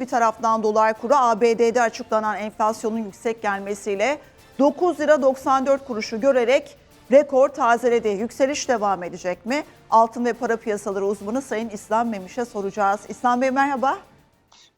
Bir taraftan dolar kuru ABD'de açıklanan enflasyonun yüksek gelmesiyle 9 lira 94 kuruşu görerek rekor tazeledi. Yükseliş devam edecek mi? Altın ve para piyasaları uzmanı Sayın İslam Memiş'e soracağız. İslam Bey merhaba.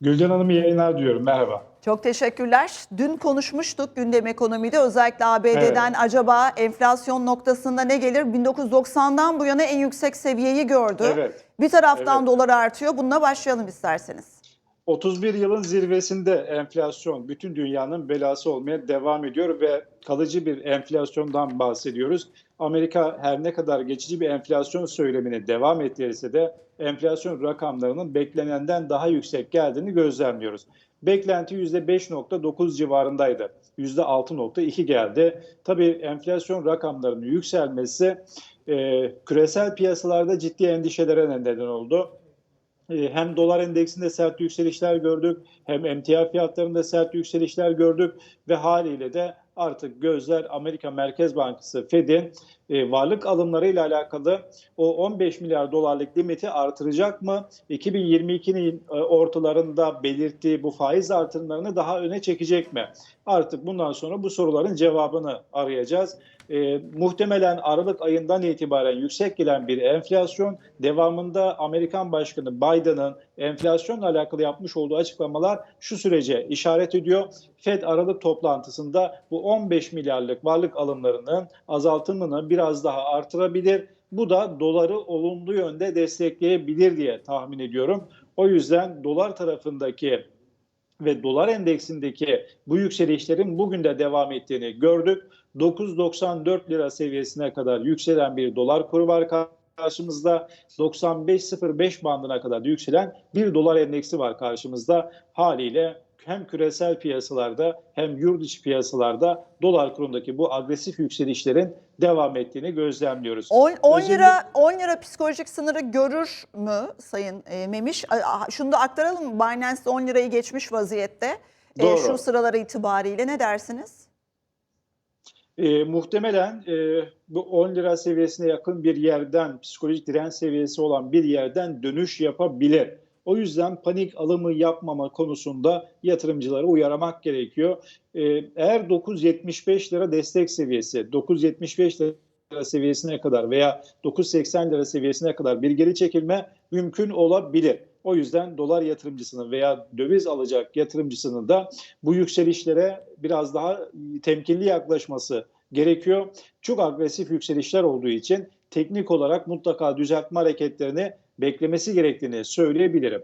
Gülden Hanım yayınlar diyorum. Merhaba. Çok teşekkürler. Dün konuşmuştuk gündem ekonomide özellikle ABD'den acaba enflasyon noktasında ne gelir? 1990'dan bu yana en yüksek seviyeyi gördü. Evet. Bir taraftan Evet. dolar artıyor. Bununla başlayalım isterseniz. 31 yılın zirvesinde enflasyon bütün dünyanın belası olmaya devam ediyor ve kalıcı bir enflasyondan bahsediyoruz. Amerika her ne kadar geçici bir enflasyon söylemine devam ettirirse de enflasyon rakamlarının beklenenden daha yüksek geldiğini gözlemliyoruz. Beklenti %5.9 civarındaydı. %6.2 geldi. Tabii enflasyon rakamlarının yükselmesi e, küresel piyasalarda ciddi endişelere neden oldu. E, hem dolar endeksinde sert yükselişler gördük, hem emtia fiyatlarında sert yükselişler gördük ve haliyle de artık gözler Amerika Merkez Bankası Fed'in e, varlık alımlarıyla alakalı o 15 milyar dolarlık limiti artıracak mı? 2022'nin e, ortalarında belirttiği bu faiz artırımlarını daha öne çekecek mi? Artık bundan sonra bu soruların cevabını arayacağız. E, muhtemelen Aralık ayından itibaren yüksek gelen bir enflasyon devamında Amerikan Başkanı Biden'ın enflasyonla alakalı yapmış olduğu açıklamalar şu sürece işaret ediyor. Fed Aralık toplantısında bu 15 milyarlık varlık alımlarının azaltımını biraz daha artırabilir. Bu da doları olumlu yönde destekleyebilir diye tahmin ediyorum. O yüzden dolar tarafındaki ve dolar endeksindeki bu yükselişlerin bugün de devam ettiğini gördük. 9.94 lira seviyesine kadar yükselen bir dolar kuru var karşımızda. 95.05 bandına kadar yükselen bir dolar endeksi var karşımızda. Haliyle hem küresel piyasalarda hem yurt içi piyasalarda dolar kurundaki bu agresif yükselişlerin devam ettiğini gözlemliyoruz. 10, 10 Özellikle- lira 10 lira psikolojik sınırı görür mü Sayın e, Memiş? Şunu da aktaralım? Binance 10 lirayı geçmiş vaziyette. E, Doğru. şu sıralar itibariyle ne dersiniz? E, muhtemelen e, bu 10 lira seviyesine yakın bir yerden, psikolojik direnç seviyesi olan bir yerden dönüş yapabilir. O yüzden panik alımı yapmama konusunda yatırımcıları uyarmak gerekiyor. E, eğer 9.75 lira destek seviyesi, 9.75 lira seviyesine kadar veya 9.80 lira seviyesine kadar bir geri çekilme mümkün olabilir. O yüzden dolar yatırımcısının veya döviz alacak yatırımcısının da bu yükselişlere biraz daha temkinli yaklaşması gerekiyor. Çok agresif yükselişler olduğu için teknik olarak mutlaka düzeltme hareketlerini beklemesi gerektiğini söyleyebilirim.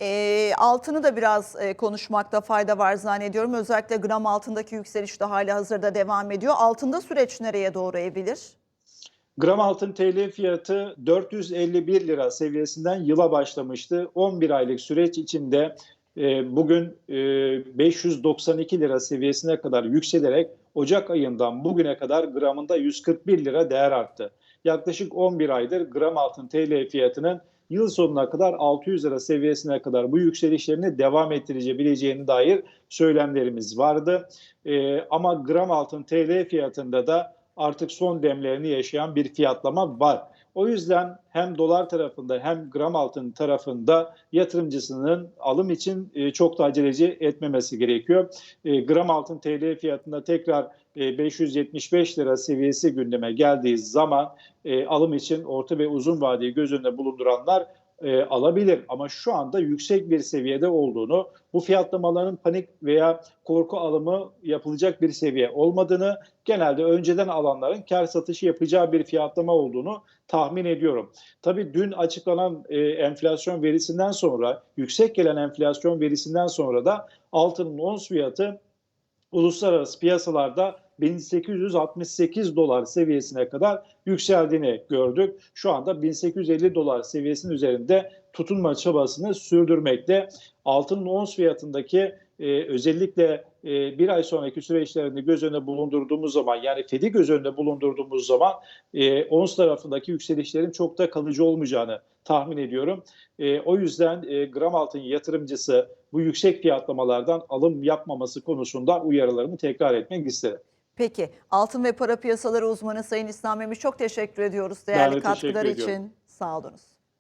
E, altını da biraz e, konuşmakta fayda var zannediyorum. Özellikle gram altındaki yükseliş de hali hazırda devam ediyor. Altında süreç nereye doğru evilir? Gram altın TL fiyatı 451 lira seviyesinden yıla başlamıştı. 11 aylık süreç içinde e, bugün e, 592 lira seviyesine kadar yükselerek Ocak ayından bugüne kadar gramında 141 lira değer arttı. Yaklaşık 11 aydır gram altın TL fiyatının yıl sonuna kadar 600 lira seviyesine kadar bu yükselişlerini devam ettirebileceğine dair söylemlerimiz vardı. E, ama gram altın TL fiyatında da artık son demlerini yaşayan bir fiyatlama var. O yüzden hem dolar tarafında hem gram altın tarafında yatırımcısının alım için e, çok da aceleci etmemesi gerekiyor. E, Gram altın TL fiyatında tekrar 575 lira seviyesi gündeme geldiği zaman e, alım için orta ve uzun vadeyi göz önünde bulunduranlar e, alabilir. Ama şu anda yüksek bir seviyede olduğunu, bu fiyatlamaların panik veya korku alımı yapılacak bir seviye olmadığını, genelde önceden alanların kar satışı yapacağı bir fiyatlama olduğunu tahmin ediyorum. Tabii dün açıklanan e, enflasyon verisinden sonra, yüksek gelen enflasyon verisinden sonra da altının ons fiyatı uluslararası piyasalarda 1868 dolar seviyesine kadar yükseldiğini gördük. Şu anda 1850 dolar seviyesinin üzerinde tutunma çabasını sürdürmekte. Altının ons fiyatındaki e, özellikle e, bir ay sonraki süreçlerini göz önüne bulundurduğumuz zaman yani Fed'i göz önüne bulundurduğumuz zaman e, ons tarafındaki yükselişlerin çok da kalıcı olmayacağını tahmin ediyorum. E, o yüzden e, gram altın yatırımcısı bu yüksek fiyatlamalardan alım yapmaması konusunda uyarılarımı tekrar etmek isterim. Peki altın ve para piyasaları uzmanı Sayın İslam Memiş çok teşekkür ediyoruz Ben değerli de teşekkür katkıları için. Sağ olunuz.